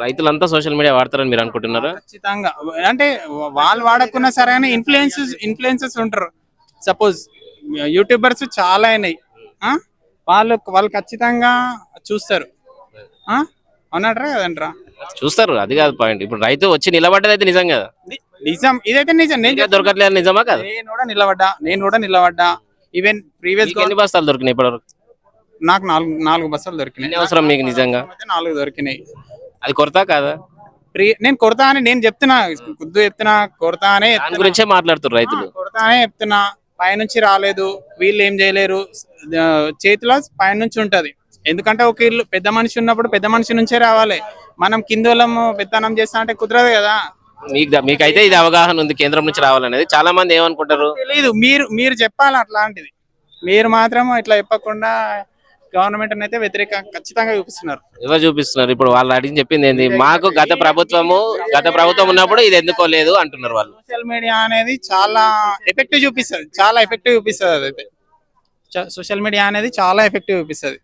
రైతులంతా social media వాడతారని మీరు అనుకుంటున్నారా? ఖచ్చితంగా. అంటే వాళ్ళు వాడకున్నా సరే కానీ ఇన్ఫ్లుయెన్సెస్ ఇన్ఫ్లుయెన్సెస్ ఉంటారు. సపోజ్ యూట్యూబర్స్ చాలా అయినాయి. ఆ? వాళ్ళు వాళ్ళు ఖచ్చితంగా చూస్తారు. ఆ? అవునట్రా కదంట్రా చూస్తారు అది కాదు పాయింట్ ఇప్పుడు రైతు వచ్చి నిలబడ్డది అయితే నిజం కదా? నిజం ఇదైతే నిజం. నేను దొరకట్లేదు నిజమా కదా? నేను కూడా నిలబడ్డా. నేను కూడా నిలబడ్డా. ఈవెన్ ప్రీవియస్ ఎన్ని బస్తాలు దొరికినాయి ఇప్పటివరకు? నాకు నాలుగు నాలుగు బస్సులు దొరికినాయి. అవసరం మీకు నిజంగా? నాలుగు దొరికినాయి. అది కొరతా కాదా? ప్రీ నేను కొడతా అని నేను చెప్తున్నా కుద్దు చెప్తున్నా కొడతా అనే దాని. గురించే మాట్లాడుతారు రైతులు. ఆ, కొడతానే చెప్తున్నా. పైనుంచి రాలేదు వీళ్ళు ఏం చేయలేరు. చేతిలో పైనుంచి ఉంటది. ఎందుకంటే ఒక ఇల్లు పెద్ద మనిషి ఉన్నప్పుడు పెద్ద మనిషి నుంచే రావాలి. మనం కింద వాళ్ళము పెత్తనం చేస్తా అంటే కుదరదు కదా. మీకు మీకైతే ఇది అవగాహన ఉంది కేంద్రం నుంచి రావాలనేది. చాలా మంది ఏమనుకుంటారు? తెలియదు మీరు మీరు చెప్పాలి అట్లాంటిది. మీరు మాత్రం ఇట్లా చెప్పకుండా గవర్నమెంట్ అయితే వ్యతిరేక ఖచ్చితంగా చూపిస్తున్నారు. ఎవరు చూపిస్తున్నారు? ఇప్పుడు వాళ్ళు అడిగి చెప్పింది ఏంది? మాకు గత ప్రభుత్వము గత ప్రభుత్వం ఉన్నప్పుడు ఇది ఎందుకో లేదు అంటున్నారు వాళ్ళు. సోషల్ మీడియా అనేది చాలా ఎఫెక్టివ్ చూపిస్తుంది. చాలా ఎఫెక్టివ్ చూపిస్తుంది అదైతే. సోషల్ మీడియా అనేది చాలా ఎఫెక్టివ్ చూపిస్తుంది.